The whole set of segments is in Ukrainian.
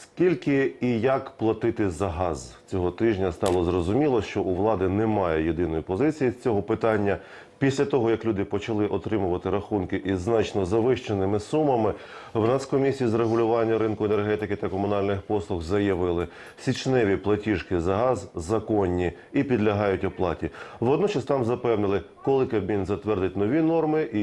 Скільки і як платити за газ цього тижня стало зрозуміло, що у влади немає єдиної позиції з цього питання. Після того, як люди почали отримувати рахунки із значно завищеними сумами, в Нацкомісії з регулювання ринку енергетики та комунальних послуг заявили, січневі платіжки за газ законні і підлягають оплаті. Водночас там запевнили, коли Кабмін затвердить нові норми і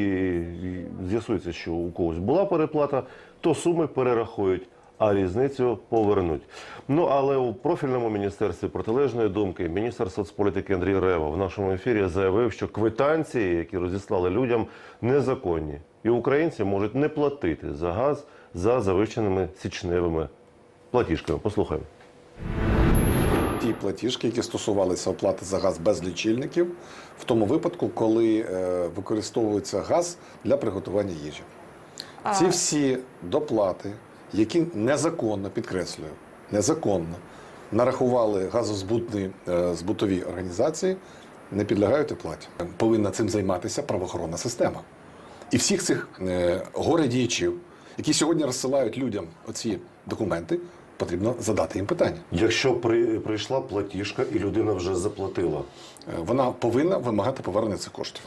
з'ясується, що у когось була переплата, то суми перерахують а різницю повернуть. Ну але у профільному міністерстві протилежної думки міністр соцполітики Андрій Рева в нашому ефірі заявив, що квитанції, які розіслали людям, незаконні, і українці можуть не платити за газ за завищеними січневими платіжками. Послухаємо. ті платіжки, які стосувалися оплати за газ без лічильників, в тому випадку, коли е, використовується газ для приготування їжі. Ці всі доплати, які незаконно підкреслюю, незаконно нарахували газозбутні е, збутові організації, не підлягають оплаті. Повинна цим займатися правоохоронна система. І всіх цих е, горе-діячів, які сьогодні розсилають людям оці документи, потрібно задати їм питання. Якщо при, прийшла платіжка і людина вже заплатила, Е, Вона повинна вимагати повернення цих коштів.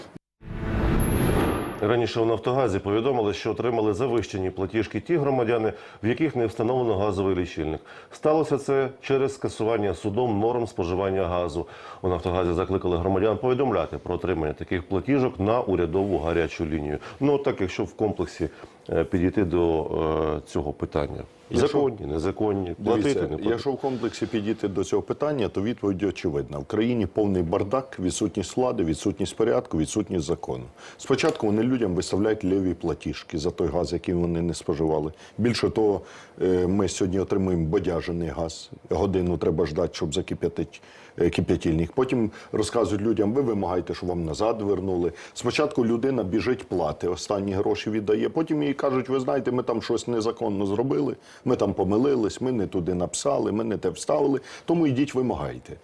Раніше у Нафтогазі повідомили, що отримали завищені платіжки ті громадяни, в яких не встановлено газовий лічильник. Сталося це через скасування судом норм споживання газу. У Нафтогазі закликали громадян повідомляти про отримання таких платіжок на урядову гарячу лінію. Ну так, якщо в комплексі е, підійти до е, цього питання. Законні, незаконні, платити, Дивіться, не платити. якщо в комплексі підійти до цього питання, то відповідь очевидна. В країні повний бардак, відсутність влади, відсутність порядку, відсутність закону. Спочатку вони людям виставляють ліві платіжки за той газ, який вони не споживали. Більше того, е, ми сьогодні отримуємо бодяжений газ. Годину треба ждати, щоб закип'ятити е, кип'ятильник. Потім розказують людям, ви вимагаєте, щоб вам назад вернули. Спочатку людина біжить, платить, останні гроші віддає. Потім їй кажуть, ви знаєте, ми там щось незаконно зробили, ми там помилились, ми не туди написали, ми не те вставили, тому йдіть вимагайте.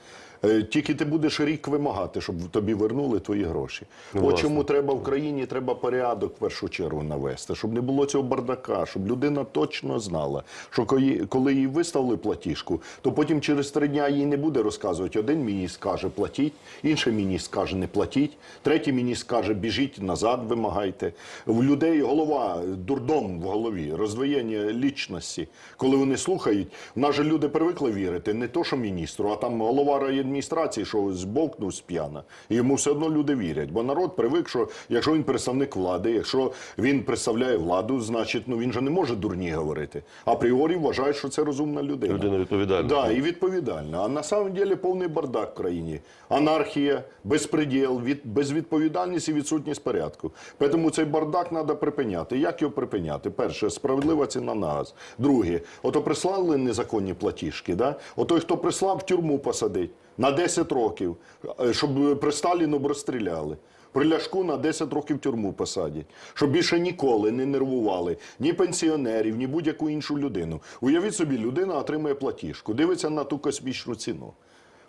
Е, Тільки ти будеш рік вимагати, щоб тобі вернули твої гроші. От чому треба в країні, треба порядок в першу чергу навести, щоб не було цього бардака, щоб людина точно знала, що коли, їй виставили платіжку, то потім через три дня їй не буде розказувати. Один міністр каже, платіть, інший міністр каже, не платіть, третій міністр каже, біжіть назад, вимагайте. В людей голова, дурдом в голові, роздвоєння лічності. Коли вони слухають, в нас же люди привикли вірити, не то, що міністру, а там голова райадміністрації, що збовкнув з п'яна. І йому все одно люди вірять. Бо народ привик, що якщо він представник влади, якщо він представляє владу, значить ну він же не може дурні говорити. Апріорі вважають, що це розумна людина. Людина відповідальна. Да, і відповідальна. А на самом деле повний бардак в країні. Анархія, безпреділ, від, безвідповідальність і відсутність порядку. Тому цей бардак треба припиняти. Як його припиняти? Перше, справедлива ціна на газ. Друге, ото прислали незаконні платіжки. Да? Ото хто прислав, в тюрму посадить на 10 років, е, щоб при Сталіну розстріляли. При ляшку на 10 років тюрму посадять, щоб більше ніколи не нервували ні пенсіонерів, ні будь-яку іншу людину. Уявіть собі, людина отримує платіжку, дивиться на ту космічну ціну.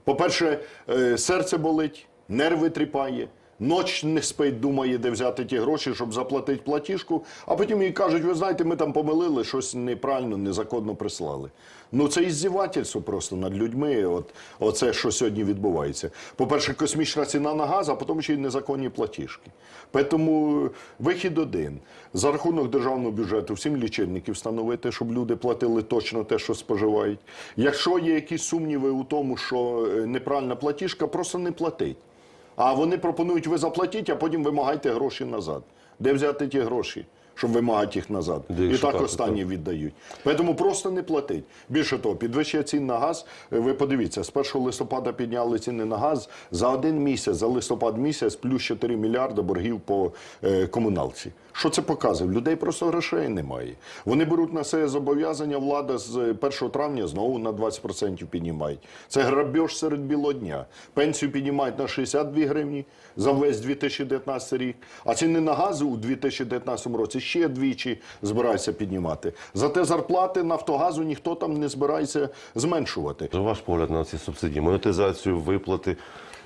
По-перше, е, серце болить, нерви тріпає. Ноч не спить, думає, де взяти ті гроші, щоб заплатити платіжку, а потім їй кажуть, ви знаєте, ми там помилили, щось неправильно, незаконно прислали. Ну це іздівательство просто над людьми. От оце, що сьогодні відбувається. По-перше, космічна ціна на газ, а потім ще й незаконні платіжки. Тому вихід один. За рахунок державного бюджету всім лічильників встановити, щоб люди платили точно те, що споживають. Якщо є якісь сумніви у тому, що е, неправильна платіжка, просто не платить. А вони пропонують, ви заплатіть, а потім вимагайте гроші назад. Де взяти ті гроші, щоб вимагати їх назад? Де І так останні віддають. Тому просто не платить. Більше того, підвищення цін на газ. е, Ви подивіться, з 1 листопада підняли ціни на газ за один місяць, за листопад місяць, плюс 4 мільярди боргів по е, комуналці. Що це показує? Людей просто грошей немає. Вони беруть на себе зобов'язання, влада з 1 травня знову на 20% піднімають. Це грабеж серед білого дня. Пенсію піднімають на 62 гривні за весь 2019 рік, а ціни на газ у 2019 році ще двічі збираються піднімати. Зате зарплати Нафтогазу ніхто там не збирається зменшувати. Ваш погляд на ці субсидії, монетизацію, виплати.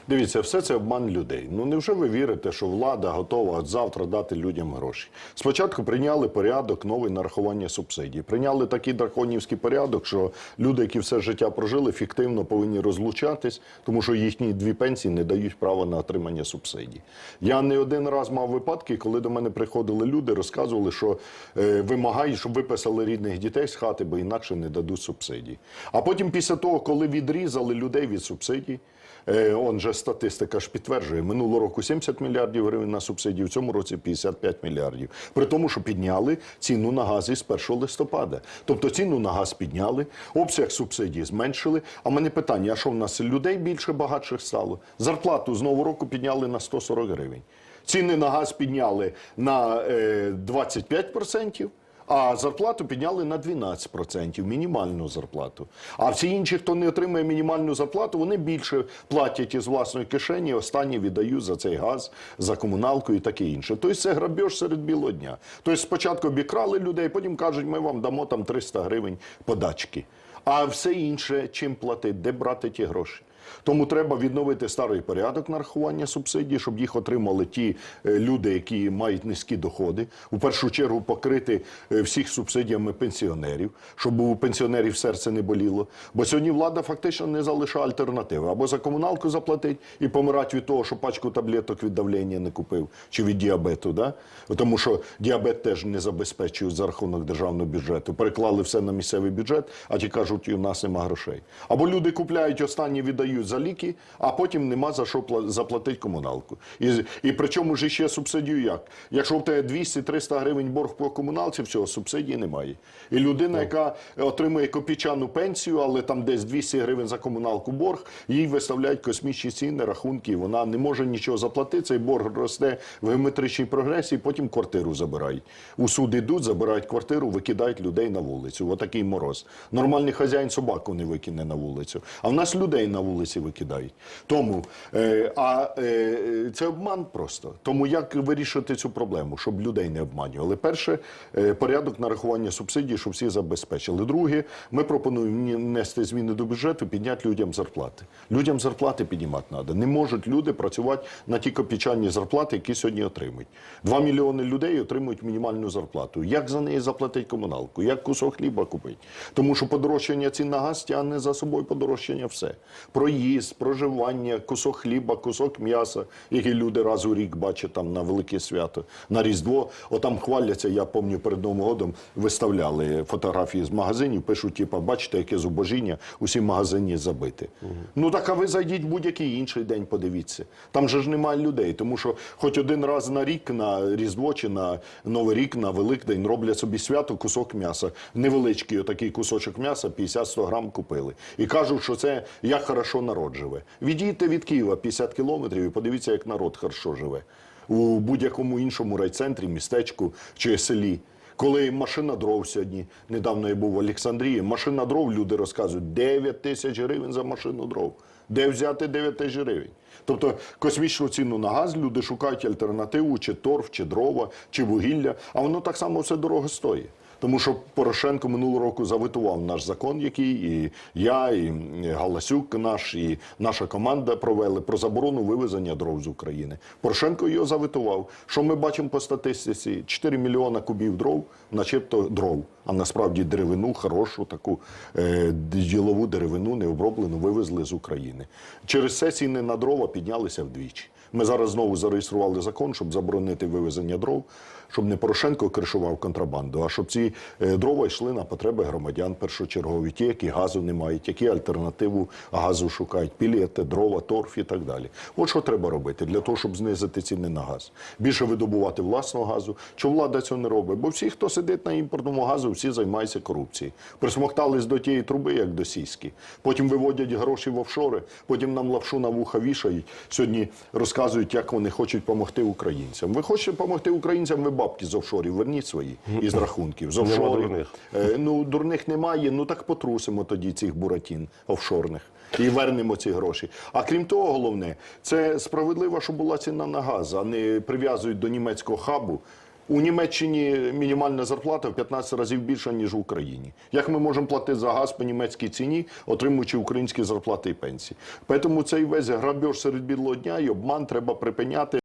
Дивіться, все це обман людей. Ну невже ви вірите, що влада готова от завтра дати людям гроші? Спочатку прийняли порядок новий нарахування субсидій. Прийняли такий драконівський порядок, що люди, які все життя прожили, фіктивно повинні розлучатись, тому що їхні дві пенсії не дають права на отримання субсидій. Я не один раз мав випадки, коли до мене приходили люди, розказували, що е, вимагають, щоб виписали рідних дітей з хати, бо інакше не дадуть субсидій. А потім, після того, коли відрізали людей від субсидій, Е, Он же статистика ж підтверджує, минулого року 70 мільярдів гривень на субсидії, в цьому році 55 мільярдів. При тому, що підняли ціну на газ із 1 листопада. Тобто ціну на газ підняли, обсяг субсидій зменшили. А мене питання: а що в нас людей більше багатших стало? Зарплату з нового року підняли на 140 гривень. Ціни на газ підняли на е, 25%. А зарплату підняли на 12%, мінімальну зарплату. А всі інші, хто не отримує мінімальну зарплату, вони більше платять із власної кишені, останні віддають за цей газ, за комуналку і таке інше. Тобто це грабіж серед білого дня. Тобто спочатку обікрали людей, потім кажуть, ми вам дамо там 300 гривень подачки. А все інше чим платити, де брати ті гроші? Тому треба відновити старий порядок нарахування субсидій, щоб їх отримали ті е, люди, які мають низькі доходи. У першу чергу покрити е, всіх субсидіями пенсіонерів, щоб у пенсіонерів серце не боліло. Бо сьогодні влада фактично не залишає альтернативи. Або за комуналку заплатить і помирати від того, що пачку таблеток від давлення не купив, чи від діабету. Да? Тому що діабет теж не забезпечують за рахунок державного бюджету. Переклали все на місцевий бюджет, а ті кажуть, у нас нема грошей. Або люди купляють останні, віддають за ліки, а потім нема за що заплатити комуналку. І, і причому ж ще субсидію як? Якщо в тебе 200-300 гривень борг по комуналці, всього субсидії немає. І людина, яка отримує копійчану пенсію, але там десь 200 гривень за комуналку борг, їй виставляють космічні ціни, рахунки, і вона не може нічого заплатити. Цей борг росте в геометричній прогресії, потім квартиру забирають. У суд ідуть, забирають квартиру, викидають людей на вулицю. Отакий мороз. Нормальний хазяїн собаку не викине на вулицю. А в нас людей на вулиці викидають. Тому е, а е, це обман просто. Тому як вирішити цю проблему, щоб людей не обманювали? Перше, е, порядок нарахування субсидій, щоб всі забезпечили. Друге, ми пропонуємо внести зміни до бюджету, підняти людям зарплати. Людям зарплати піднімати треба. Не можуть люди працювати на ті копійчані зарплати, які сьогодні отримують. Два мільйони людей отримують мінімальну зарплату. Як за неї заплатити комуналку? Як кусок хліба купити? Тому що подорожчання цін на газ тягне за собою подорожчання все. Проїзд, проживання, кусок хліба, кусок м'яса, які люди раз у рік бачать там на велике свято, на Різдво. Отам хваляться, я пам'ятаю, перед Новим годом виставляли фотографії з магазинів, пишуть, типа, бачите, яке зубожіння, усі магазині забиті. Ну так а ви зайдіть будь-який інший день, подивіться. Там же ж немає людей, тому що хоч один раз на рік, на Різдво чи на Новий рік, на Великдень роблять собі свято кусок м'яса. Невеличкий отакий кусочок м'яса, 50-100 грам купили. І кажуть, що це як хорошо народ живе. Відійдьте від Києва 50 кілометрів і подивіться, як народ хорошо живе. У будь-якому іншому райцентрі, містечку чи селі. Коли машина дров сьогодні, недавно я був в Олександрії, машина дров, люди розказують, 9 тисяч гривень за машину дров. Де взяти 9 тисяч гривень? Тобто космічну ціну на газ люди шукають альтернативу, чи торф, чи дрова, чи вугілля, а воно так само все дорого стоїть. Тому що Порошенко минулого року завитував наш закон, який і я, і Галасюк наш, і наша команда провели про заборону вивезення дров з України. Порошенко його завитував. Що ми бачимо по статистиці? 4 мільйона кубів дров, начебто дров, а насправді деревину, хорошу таку е, ділову деревину, необроблену, вивезли з України. Через це ціни на дрова піднялися вдвічі. Ми зараз знову зареєстрували закон, щоб заборонити вивезення дров, щоб не Порошенко кришував контрабанду, а щоб ці е, дрова йшли на потреби громадян першочергові, ті, які газу не мають, які альтернативу газу шукають, пілети, дрова, торф і так далі. От що треба робити для того, щоб знизити ціни на газ. Більше видобувати власного газу. Чому влада цього не робить? Бо всі, хто сидить на імпортному газу, всі займаються корупцією. Присмоктались до тієї труби, як до сіськи. Потім виводять гроші в офшори, потім нам лапшу на вуха вішають. Сьогодні розказують, як вони хочуть допомогти українцям. Ви хочете допомогти українцям, ви бабки з офшорів, верніть свої із рахунків. З офшорів. дурних. Е, ну, дурних немає, ну так потрусимо тоді цих буратін офшорних. І вернемо ці гроші. А крім того, головне, це справедливо, щоб була ціна на газ, а не прив'язують до німецького хабу. У Німеччині мінімальна зарплата в 15 разів більша, ніж в Україні. Як ми можемо платити за газ по німецькій ціні, отримуючи українські зарплати і пенсії? Тому цей весь грабеж серед білого дня і обман треба припиняти.